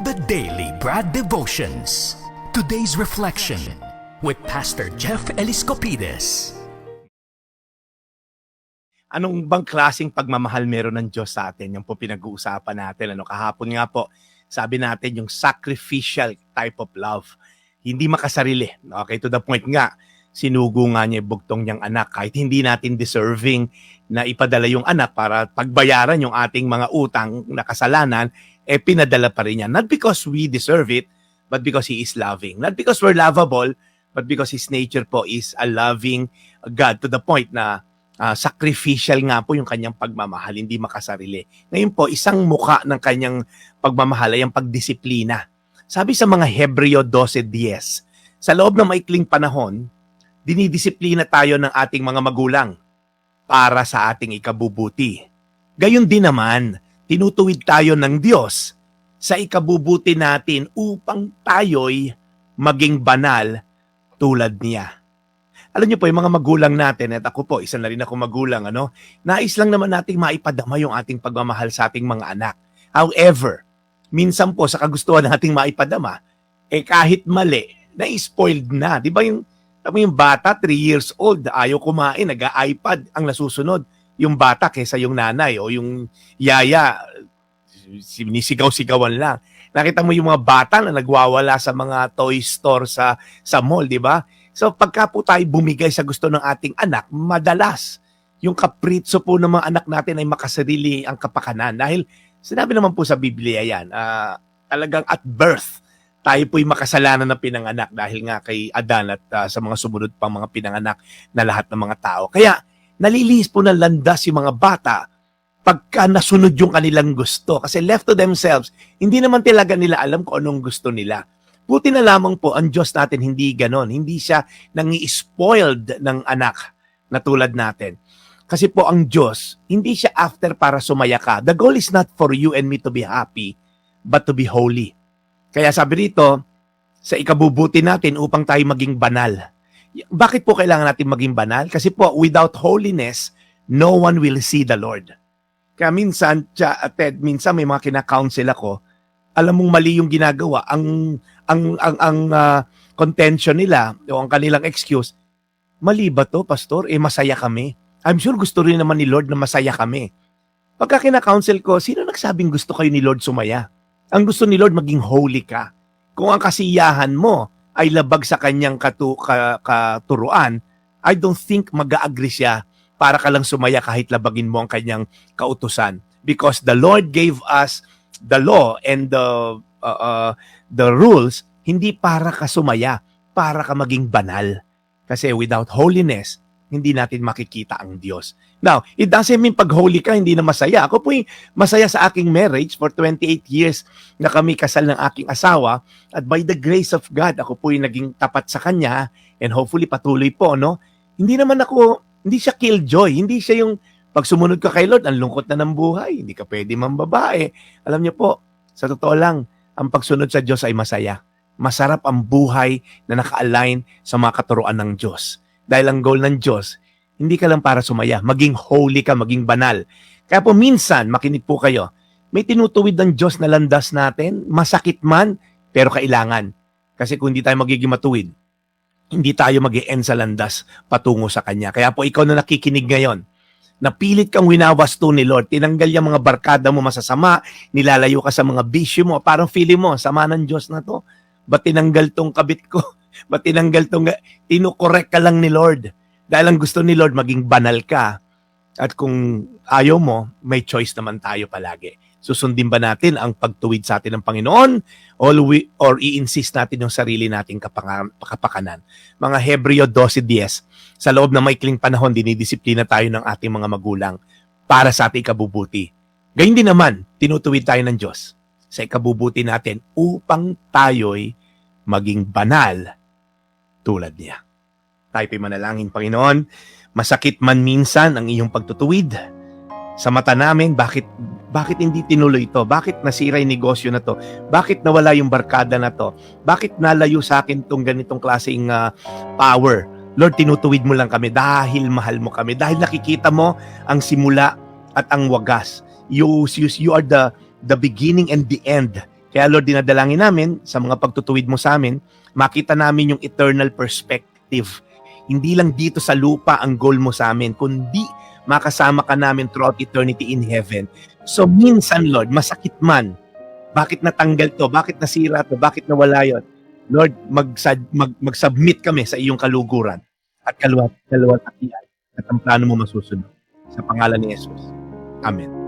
The Daily Brad Devotions. Today's reflection with Pastor Jeff Eliscopides. Anong bang klaseng pagmamahal meron ng Diyos sa atin? Yung po pinag-uusapan natin. Ano, kahapon nga po, sabi natin yung sacrificial type of love. Hindi makasarili. Okay, to the point nga, sinugo nga niya bugtong niyang anak kahit hindi natin deserving na ipadala yung anak para pagbayaran yung ating mga utang na kasalanan, eh pinadala pa rin niya. Not because we deserve it, but because He is loving. Not because we're lovable, but because His nature po is a loving God to the point na ah, sacrificial nga po yung kanyang pagmamahal, hindi makasarili. Ngayon po, isang muka ng kanyang pagmamahal ay ang pagdisiplina. Sabi sa mga Hebreo 12.10, sa loob ng maikling panahon, dinidisiplina tayo ng ating mga magulang para sa ating ikabubuti. Gayon din naman, tinutuwid tayo ng Diyos sa ikabubuti natin upang tayo'y maging banal tulad niya. Alam niyo po, yung mga magulang natin, at ako po, isa na rin ako magulang, ano, nais lang naman nating maipadama yung ating pagmamahal sa ating mga anak. However, minsan po sa kagustuhan nating maipadama, eh kahit mali, na-spoiled na. Di ba yung, tama yung bata, 3 years old, ayaw kumain, nag-iPad, ang nasusunod, yung bata kesa yung nanay o yung yaya, sinisigaw-sigawan lang. Nakita mo yung mga bata na nagwawala sa mga toy store sa sa mall, di ba? So pagka po tayo bumigay sa gusto ng ating anak, madalas yung kapritso po ng mga anak natin ay makasarili ang kapakanan. Dahil sinabi naman po sa Biblia yan, ah, talagang at birth, tayo po'y makasalanan na pinanganak dahil nga kay Adan at ah, sa mga sumunod pang mga pinanganak na lahat ng mga tao. Kaya nalilis po ng landas yung mga bata pagka nasunod yung kanilang gusto. Kasi left to themselves, hindi naman talaga nila alam kung anong gusto nila. Buti na lamang po, ang Diyos natin hindi ganon. Hindi siya nangi-spoiled ng anak na tulad natin. Kasi po ang Diyos, hindi siya after para sumaya ka. The goal is not for you and me to be happy, but to be holy. Kaya sabi rito, sa ikabubuti natin upang tayo maging banal. Bakit po kailangan natin maging banal? Kasi po, without holiness, no one will see the Lord. Kaya minsan, tsa, Ted, minsan may mga kina-counsel ako, alam mong mali yung ginagawa, ang ang ang ang ah, contention nila o ang kanilang excuse, mali ba to, pastor? Eh masaya kami. I'm sure gusto rin naman ni Lord na masaya kami. Pagka kina-counsel ko, sino nagsabing gusto kayo ni Lord sumaya? Ang gusto ni Lord maging holy ka. Kung ang kasiyahan mo ay labag sa kanyang katu, ka, katuruan, I don't think mag-agree siya para ka lang sumaya kahit labagin mo ang kanyang kautusan. Because the Lord gave us the law and the uh, uh, the rules hindi para ka sumaya, para ka maging banal. Kasi without holiness, hindi natin makikita ang Diyos. Now, it doesn't mean pag holy ka, hindi na masaya. Ako po masaya sa aking marriage for 28 years na kami kasal ng aking asawa at by the grace of God, ako po naging tapat sa kanya and hopefully patuloy po, no? Hindi naman ako, hindi siya killjoy, hindi siya yung pag sumunod ka kay Lord, ang lungkot na ng buhay, hindi ka pwede mambabae. Alam niyo po, sa totoo lang, ang pagsunod sa Diyos ay masaya. Masarap ang buhay na naka-align sa mga katuruan ng Diyos. Dahil ang goal ng Diyos, hindi ka lang para sumaya, maging holy ka, maging banal. Kaya po minsan, makinig po kayo, may tinutuwid ng Diyos na landas natin, masakit man, pero kailangan. Kasi kung hindi tayo magiging matuwid, hindi tayo mag end sa landas patungo sa Kanya. Kaya po ikaw na nakikinig ngayon, napilit kang winawasto ni Lord, tinanggal yung mga barkada mo masasama, nilalayo ka sa mga bisyo mo, parang feeling mo, sama ng Diyos na to. Ba't tinanggal tong kabit ko? Ba't tinanggal tong, tinukorek ka lang ni Lord. Dahil ang gusto ni Lord, maging banal ka. At kung ayaw mo, may choice naman tayo palagi. Susundin ba natin ang pagtuwid sa atin ng Panginoon or, we, or i-insist natin yung sarili nating kapaka- kapakanan? Mga Hebreo 12.10, sa loob ng maikling panahon, dinidisiplina tayo ng ating mga magulang para sa ating kabubuti. Gayun din naman, tinutuwid tayo ng Diyos sa ikabubuti natin upang tayo'y maging banal tulad niya. Tayo manalangin, Panginoon. Masakit man minsan ang iyong pagtutuwid sa mata namin, bakit bakit hindi tinuloy ito? Bakit nasira yung negosyo na to? Bakit nawala yung barkada na to? Bakit nalayo sa akin tong ganitong klaseng ah, power? Lord, tinutuwid mo lang kami dahil mahal mo kami. Dahil nakikita mo ang simula at ang wagas. You, you, you are the, the beginning and the end. Kaya Lord, dinadalangin namin sa mga pagtutuwid mo sa amin, makita namin yung eternal perspective. Hindi lang dito sa lupa ang goal mo sa amin, kundi makasama ka namin throughout eternity in heaven. So minsan, Lord, masakit man. Bakit natanggal to? Bakit nasira to? Bakit nawala yon? Lord, mag, mag, mag-submit kami sa iyong kaluguran at kaluwat, kaluwat at ang plano mo masusunod. Sa pangalan ni Jesus. Amen.